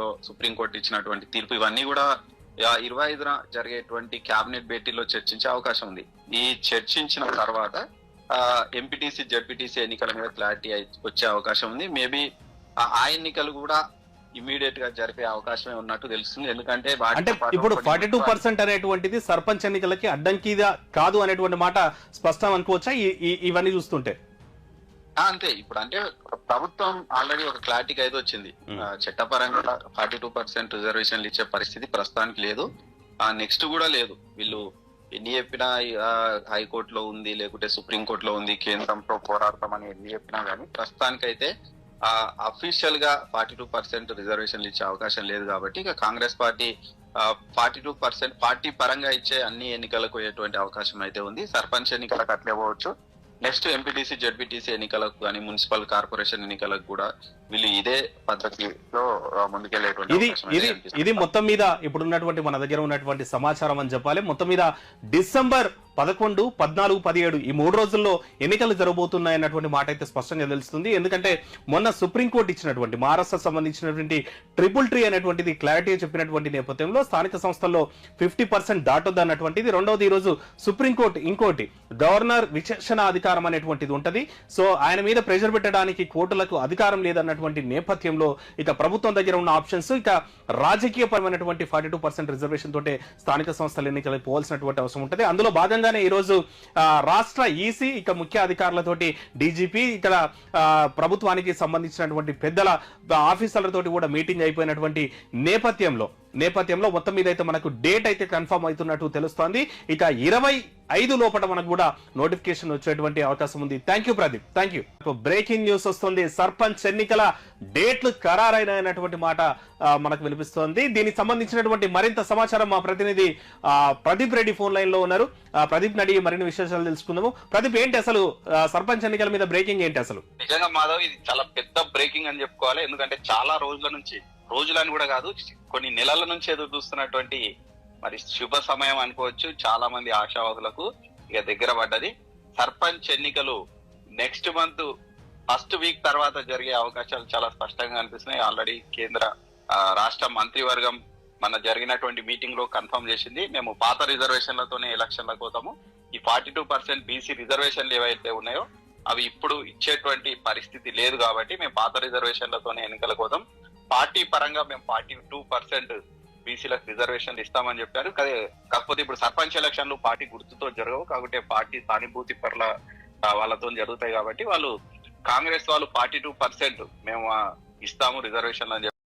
విషయంలో సుప్రీంకోర్టు ఇచ్చినటువంటి తీర్పు. ఇవన్నీ కూడా ఇరవై ఐదున జరిగేటువంటి కేబినెట్ భేటీలో చర్చించే అవకాశం ఉంది. ఈ చర్చించిన తర్వాత ఎంపీటీసీ జడ్పీటీసీ ఎన్నికల మీద క్లారిటీ వచ్చే అవకాశం ఉంది. మేబీ ఆ ఎన్నికలు కూడా ఇమీడియట్గా జరిపే అవకాశమే ఉన్నట్టు తెలుస్తుంది. ఎందుకంటే అంటే ఇప్పుడు ఫార్టీ టూ పర్సెంట్ అనేటువంటిది సర్పంచ్ ఎన్నికలకి అడ్డంకిదా కాదు అనేటువంటి మాట స్పష్టం అనుకోవచ్చా? ఇవన్నీ చూస్తుంటే? అంతే. ఇప్పుడు అంటే ప్రభుత్వం ఆల్రెడీ ఒక క్లారిటీకి అయితే వచ్చింది. చట్టపరంగా ఫార్టీ టూ పర్సెంట్ రిజర్వేషన్లు ఇచ్చే పరిస్థితి ప్రస్తుతానికి లేదు. ఆ నెక్స్ట్ కూడా లేదు. వీళ్ళు ఎన్ని చెప్పినా హైకోర్టులో ఉంది లేకుంటే సుప్రీం కోర్టులో ఉంది కేంద్రంతో పోరాడతామని ఎన్ని చెప్పినా కానీ ప్రస్తుతానికైతే అఫీషియల్గా ఫార్టీ టూ పర్సెంట్ రిజర్వేషన్లు ఇచ్చే అవకాశం లేదు కాబట్టి ఇక Congress party forty two percent party పరంగా ఇచ్చే అన్ని ఎన్నికలకు అయ్యేటువంటి అవకాశం అయితే ఉంది. సర్పంచ్ ఎన్నికలకు అట్లే పోవచ్చు. నెక్స్ట్ ఎంపీటీసీ జడ్పీటీసీ ఎన్నికలకు కానీ మున్సిపల్ కార్పొరేషన్ ఎన్నికలకు కూడా వీళ్ళు ఇదే పద్ధతిలో ఆ, ముందుకెళ్ళేటువంటి ఇది ఇది. ఇది మొత్తం మీద ఇప్పుడు ఉన్నటువంటి మన దగ్గర ఉన్నటువంటి సమాచారం అని చెప్పాలి మొత్తం మీద డిసెంబర్ పదకొండు పద్నాలుగు పదిహేడు ఈ మూడు రోజుల్లో ఎన్నికలు జరగబోతున్నాయి అన్నటువంటి మాట అయితే స్పష్టంగా తెలుస్తుంది. ఎందుకంటే మొన్న సుప్రీంకోర్టు ఇచ్చినటువంటి మహారాష్ట్ర సంబంధించినటువంటి ట్రిపుల్ ట్రీ అనేటువంటిది క్లారిటీ చెప్పినటువంటి నేపథ్యంలో స్థానిక సంస్థల్లో ఫిఫ్టీ పర్సెంట్ దాటొద్దు అన్నటువంటిది. రెండవది ఈ రోజు సుప్రీంకోర్టు ఇంకోటి గవర్నర్ విచక్షణ అధికారం అనేటువంటిది ఉంటది. సో ఆయన మీద ప్రెషర్ పెట్టడానికి కోర్టులకు అధికారం లేదన్నటువంటి నేపథ్యంలో ఇక ప్రభుత్వం దగ్గర ఉన్న ఆప్షన్స్ ఇక రాజకీయ పరమైనటువంటి ఫార్టీ టూ పర్సెంట్ రిజర్వేషన్ తోటే స్థానిక సంస్థల ఎన్నికలకు పోవాల్సినటువంటి అవసరం ఉంటుంది. అందులో భాగంగా ఈ రోజు రాష్ట్ర ఈసీ ఇక ముఖ్య అధికారులతోటి డీజీపీ ఇక్కడ ప్రభుత్వానికి సంబంధించినటువంటి పెద్దల ఆఫీసర్లతోటి కూడా మీటింగ్ అయిపోయినటువంటి నేపథ్యంలో నేపథ్యంలో మొత్తం మీద అయితే మనకు డేట్ అయితే కన్ఫర్మ్ అవుతున్నట్టు తెలుస్తోంది. ఇక ఇరవై ఐదు లోపల మనకు కూడా నోటిఫికేషన్ వచ్చేటువంటి అవకాశం ఉంది. Thank you Pradeep thank you breaking news వస్తుంది. సర్పంచ్ ఎన్నికల డేట్లు ఖరారైనటువంటి మాట మనకు వినిపిస్తోంది. దీనికి సంబంధించినటువంటి మరింత సమాచారం మా ప్రతినిధి ఆ, ప్రదీప్ రెడ్డి ఫోన్ లైన్లో ఉన్నారు. ఆ, ప్రదీప్ నడి మరిన్ని విశేషాలు తెలుసుకుందాము. ప్రదీప్ ఏంటి అసలు సర్పంచ్ ఎన్నికల మీద బ్రేకింగ్ ఏంటి అసలు? నిజంగా మాధవ్ ఇది చాలా పెద్ద బ్రేకింగ్ అని చెప్పుకోవాలి. ఎందుకంటే చాలా రోజుల నుంచి రోజులని కూడా కాదు కొన్ని నెలల నుంచి ఎదురు చూస్తున్నటువంటి మరి శుభ సమయం అనుకోవచ్చు. చాలా మంది ఆశావాదులకు ఇక దగ్గర పడ్డది. సర్పంచ్ ఎన్నికలు నెక్స్ట్ మంత్ ఫస్ట్ వీక్ తర్వాత జరిగే అవకాశాలు చాలా స్పష్టంగా అనిపిస్తున్నాయి ఆల్రెడీ కేంద్ర రాష్ట్ర మంత్రివర్గం మన జరిగినటువంటి మీటింగ్లో కన్ఫర్మ్ చేసింది. మేము పాత రిజర్వేషన్లతోనే ఎలక్షన్లకు పోతాము. ఈ ఫార్టీ టూ పర్సెంట్ బీసీ రిజర్వేషన్లు ఏవైతే ఉన్నాయో అవి ఇప్పుడు ఇచ్చేటువంటి పరిస్థితి లేదు కాబట్టి మేము పాత రిజర్వేషన్లతోనే ఎన్నికలకు పోతాం. పార్టీ పరంగా మేము పార్టీ టూ పర్సెంట్ బీసీలకు రిజర్వేషన్లు ఇస్తామని చెప్పారు. కాకపోతే ఇప్పుడు సర్పంచ్ ఎలక్షన్లు పార్టీ గుర్తుతో జరగవు. కాబట్టి పార్టీ సానుభూతి పట్ల వాళ్ళతో జరుగుతాయి కాబట్టి వాళ్ళు కాంగ్రెస్ వాళ్ళు ఫార్టీ టూ పర్సెంట్ మేము ఇస్తాము రిజర్వేషన్లు అని చెప్పి